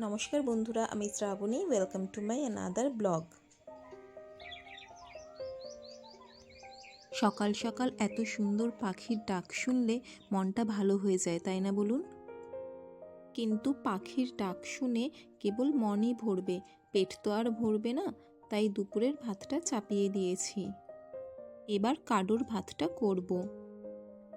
নমস্কার বন্ধুরা, আমি Shrabani. Welcome to my another blog সকাল সকাল এত সুন্দর পাখির ডাক শুনলে মনটা ভালো হয়ে যায়, তাই না বলুন? কিন্তু পাখির ডাক শুনে কেবল মনই ভরবে, পেট তো আর ভরবে না, তাই দুপুরের ভাতটা চাপিয়ে দিয়েছি। এবার কাডুর ভাতটা করব।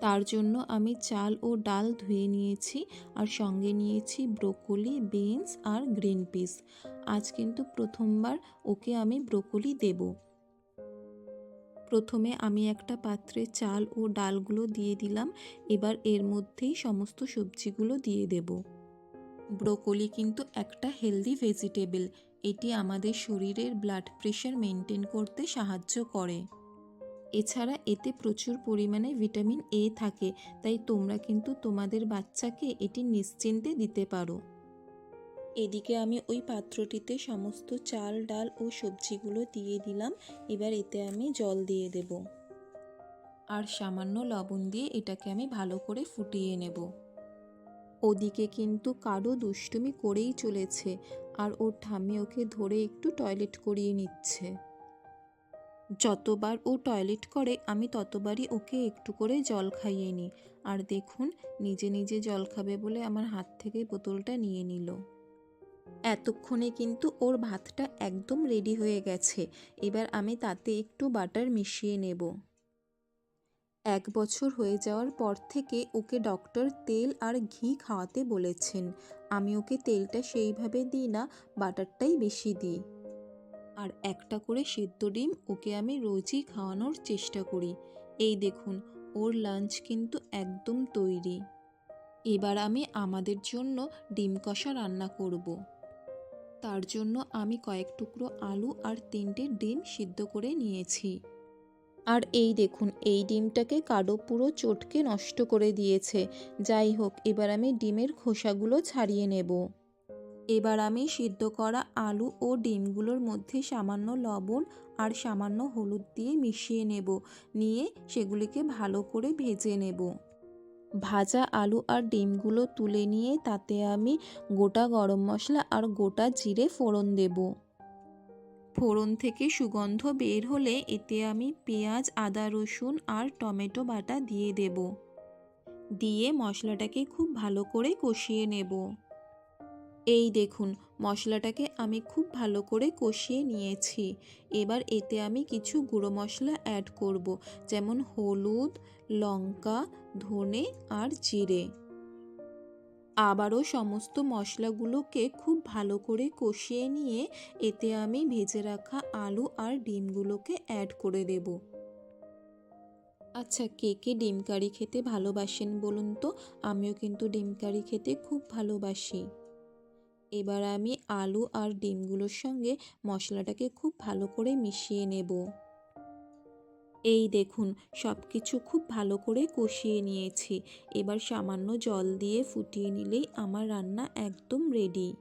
তার জন্য আমি চাল ও ডাল ধুয়ে নিয়েছি আর সঙ্গে নিয়েছি ব্রোকলি, বিনস আর গ্রিন পিস। আজ কিন্তু প্রথমবার ওকে আমি ব্রোকলি দেব। প্রথমে আমি একটা পাত্রে চাল ও ডালগুলো দিয়ে দিলাম, এবার এর মধ্যেই সমস্ত সবজিগুলো দিয়ে দেব। ব্রোকলি কিন্তু একটা হেলদি ভেজিটেবল, এটি আমাদের শরীরের ব্লাড প্রেশার মেনটেন করতে সাহায্য করে। এছাড়া এতে প্রচুর পরিমাণে ভিটামিন এ থাকে, তাই তোমরা কিন্তু তোমাদের বাচ্চাকে এটি নিশ্চিন্তে দিতে পারো। এদিকে আমি ওই পাত্রটিতে সমস্ত চাল, ডাল ও সবজিগুলো দিয়ে দিলাম, এবার এতে আমি জল দিয়ে দেব। আর সামান্য লবণ দিয়ে এটাকে আমি ভালো করে ফুটিয়ে নেব। ওদিকে কিন্তু কারও দুষ্টুমি করেই চলেছে, আর ওর ঠাম্মি ওকে ধরে একটু টয়লেট করিয়ে নিচ্ছে। যতবার ও টয়লেট করে, আমি ততবারই ওকে একটু করে জল খাইয়ে নিই। আর দেখুন, নিজে নিজে জল খাবে বলে আমার হাত থেকে বোতলটা নিয়ে নিল। এতক্ষণে কিন্তু ওর ভাতটা একদম রেডি হয়ে গেছে। এবার আমি তাতে একটু বাটার মিশিয়ে নেব। এক বছর হয়ে যাওয়ার পর থেকে ওকে ডক্টর তেল আর ঘি খাওয়াতে বলেছেন। আমি ওকে তেলটা সেইভাবে দিই না, বাটারটাই বেশি দিই। আর একটা করে সেদ্ধ ডিম ওকে আমি রোজই খাওয়ানোর চেষ্টা করি। এই দেখুন, ওর লাঞ্চ কিন্তু একদম তৈরি। এবার আমি আমাদের জন্য ডিম কষা রান্না করব। তার জন্য আমি কয়েক টুকরো আলু আর তিনটে ডিম সিদ্ধ করে নিয়েছি। আর এই দেখুন, এই ডিমটাকে কাডো পুরো চটকে নষ্ট করে দিয়েছে। যাই হোক, এবার আমি ডিমের খোসাগুলো ছাড়িয়ে নেব। এবার আমি সিদ্ধ করা আলু ও ডিমগুলোর মধ্যে সামান্য লবণ আর সামান্য হলুদ দিয়ে মিশিয়ে নেব। নিয়ে সেগুলিকে ভালো করে ভেজে নেব। ভাজা আলু আর ডিমগুলো তুলে নিয়ে তাতে আমি গোটা গরম মশলা আর গোটা জিরে ফোড়ন দেব। ফোড়ন থেকে সুগন্ধ বের হলে এতে আমি পেঁয়াজ, আদা, রসুন আর টমেটো বাটা দিয়ে দেব। দিয়ে মশলাটাকে খুব ভালো করে কষিয়ে নেব। এই দেখুন, মশলাটাকে আমি খুব ভালো করে কষিয়ে নিয়েছি। এবার এতে আমি কিছু গুঁড়ো মশলা অ্যাড করব, যেমন হলুদ, লঙ্কা, ধনে আর জিরে। আবারও সমস্ত মশলাগুলোকে খুব ভালো করে কষিয়ে নিয়ে এতে আমি ভেজে রাখা আলু আর ডিমগুলোকে অ্যাড করে দেব। আচ্ছা কে কে ডিম কারি খেতে ভালোবাসেন বলুন তো? আমিও কিন্তু ডিম কারি খেতে খুব ভালোবাসি। এবার আমি আলু আর ডিমগুলোর সঙ্গে মশলাটাকে খুব ভালো করে মিশিয়ে নেব। এই দেখুন সব কিছু খুব ভালো করে কষিয়ে নিয়েছি। এবার সামান্য জল দিয়ে ফুটিয়ে নিলেই আমার রান্না একদম রেডি।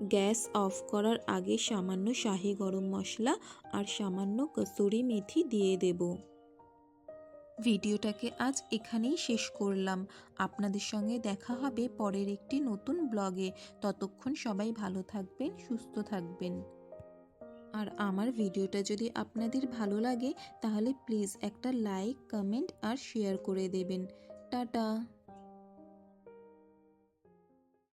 গ্যাস অফ করার আগে সামান্য শাহি গরম মশলা আর সামান্য কসুরি মেথি দিয়ে দেবো। ভিডিওটাকে আজ এখানেই শেষ করলাম। আপনাদের সঙ্গে দেখা হবে পরের একটি নতুন ব্লগে। ততক্ষণ সবাই ভালো থাকবেন, সুস্থ থাকবেন। আর আমার ভিডিওটা যদি আপনাদের ভালো লাগে, তাহলে প্লিজ একটা লাইক, কমেন্ট আর শেয়ার করে দেবেন। টাটা!